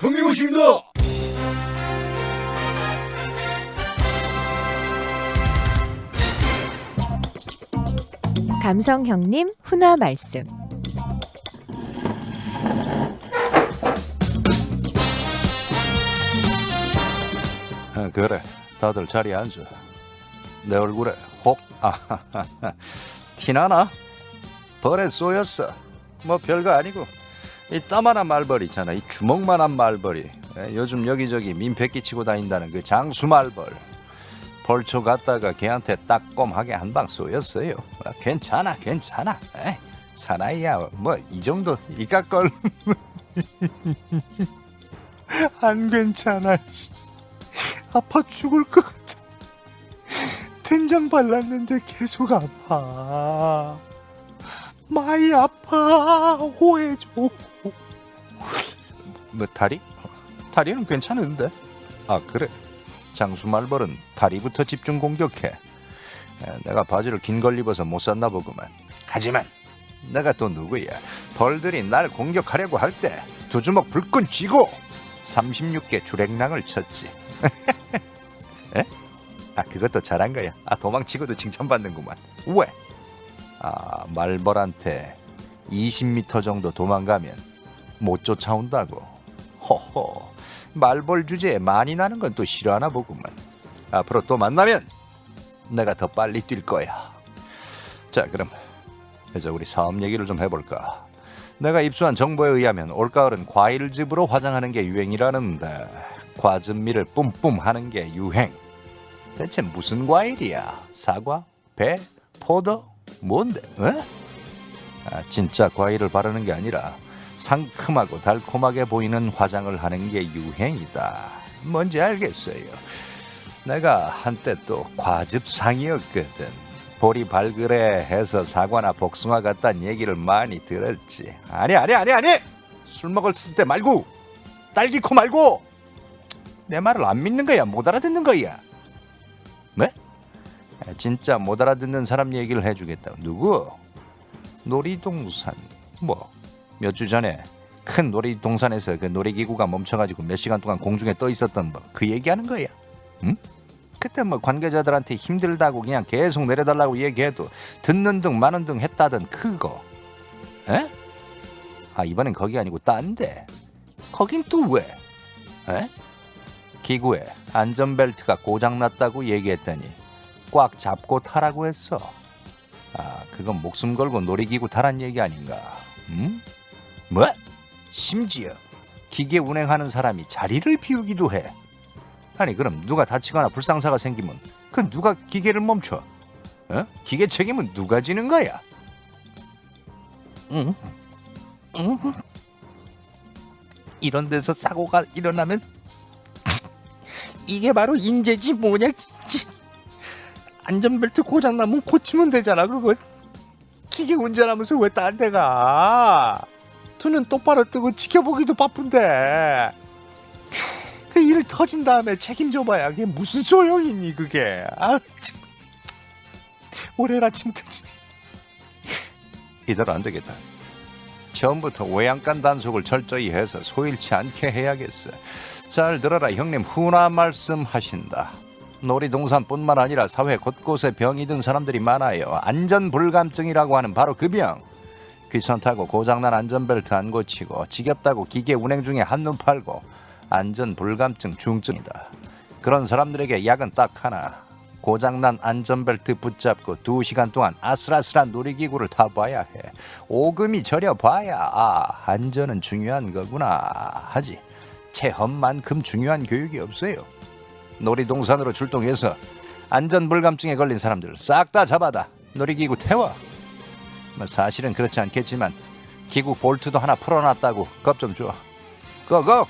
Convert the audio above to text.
형님 오십니다. 감성 형님 훈화 말씀. 아, 그래, 다들 자리에 앉아. 내 얼굴에 혹, 아, 티나나? 벌에 쏘였어. 뭐 별거 아니고. 이 따만한 말벌 있잖아. 이 주먹만한 말벌이. 에, 요즘 여기저기 민폐 끼치고 다닌다는 그 장수 말벌. 벌초 갔다가 걔한테 따꼼하게 한 방 쏘였어요. 아, 괜찮아, 괜찮아. 에이, 사나이야, 뭐 이 정도 이까걸. 안 괜찮아. 씨. 아파 죽을 것 같아. 된장 발랐는데 계속 아파. 많이 아파. 호해줘. 뭐 다리? 다리는 괜찮은데. 아 그래. 장수 말벌은 다리부터 집중 공격해. 에, 내가 바지를 긴 걸 입어서 못 샀나 보구만. 하지만 내가 또 누구야? 벌들이 날 공격하려고 할 때 두 주먹 불끈 쥐고 36개 주랭랑을 쳤지. 에? 아 그것도 잘한 거야. 아 도망치고도 칭찬받는구만. 왜? 아 말벌한테 20m 정도 도망가면 못 쫓아온다고. 허허. 말벌 주제에 많이 나는 건 또 싫어하나 보구만. 앞으로 또 만나면 내가 더 빨리 뛸 거야. 자 그럼 이제 우리 사업 얘기를 좀 해볼까. 내가 입수한 정보에 의하면 올가을은 과일즙으로 화장하는 게 유행이라는데 과즙미를 뿜뿜 하는 게 유행. 대체 무슨 과일이야? 사과? 배? 포도? 뭔데? 에? 아, 진짜 과일을 바르는 게 아니라 상큼하고 달콤하게 보이는 화장을 하는 게 유행이다. 뭔지 알겠어요. 내가 한때 또 과즙상이었거든. 볼이 발그레 해서 사과나 복숭아 같다는 얘기를 많이 들었지. 아니 아니 아니 아니! 술 먹었을 때 말고 딸기코 말고 내 말을 안 믿는 거야 못 알아듣는 거야. 네? 아, 진짜 못 알아듣는 사람 얘기를 해주겠다. 누구? 놀이동산. 뭐 몇 주 전에 큰 놀이동산에서 그 놀이기구가 멈춰가지고 몇 시간 동안 공중에 떠 있었던 뭐 그 얘기하는 거야. 응? 그때 뭐 관계자들한테 힘들다고 그냥 계속 내려달라고 얘기해도 듣는 등 마는 등 했다던 그거. 에? 아 이번엔 거기 아니고 딴데. 거긴 또 왜? 에? 기구에 안전벨트가 고장났다고 얘기했더니 꽉 잡고 타라고 했어. 아, 그건 목숨 걸고 놀이기구 타란 얘기 아닌가? 응? 뭐? 심지어 기계 운행하는 사람이 자리를 비우기도 해. 아니 그럼 누가 다치거나 불상사가 생기면 그 누가 기계를 멈춰? 어? 기계 책임은 누가 지는 거야? 응? 응? 이런 데서 사고가 일어나면 이게 바로 인재지 뭐냐? 안전벨트 고장 나면 고치면 되잖아. 그거 기계 운전하면서 왜 딴 데 가? 두는 똑바로 뜨고 지켜보기도 바쁜데. 그 일 터진 다음에 책임져봐야 그게 무슨 소용이니 그게? 아, 참. 올해 아침부터 진짜. 이대로 안 되겠다. 처음부터 외양간 단속을 철저히 해서 소일치 않게 해야겠어. 잘 들어라 형님 훈화 말씀하신다. 놀이동산뿐만 아니라 사회 곳곳에 병이 든 사람들이 많아요. 안전불감증이라고 하는 바로 그 병. 귀천 타고 고장난 안전벨트 안 고치고 지겹다고 기계 운행 중에 한눈 팔고 안전불감증 중증이다. 그런 사람들에게 약은 딱 하나. 고장난 안전벨트 붙잡고 두 시간 동안 아슬아슬한 놀이기구를 타봐야 해. 오금이 저려봐야 아 안전은 중요한 거구나 하지. 체험만큼 중요한 교육이 없어요. 놀이동산으로 출동해서 안전불감증에 걸린 사람들 싹다 잡아다 놀이기구 태워. 뭐 사실은 그렇지 않겠지만 기구 볼트도 하나 풀어놨다고 겁 좀 줘. 고고.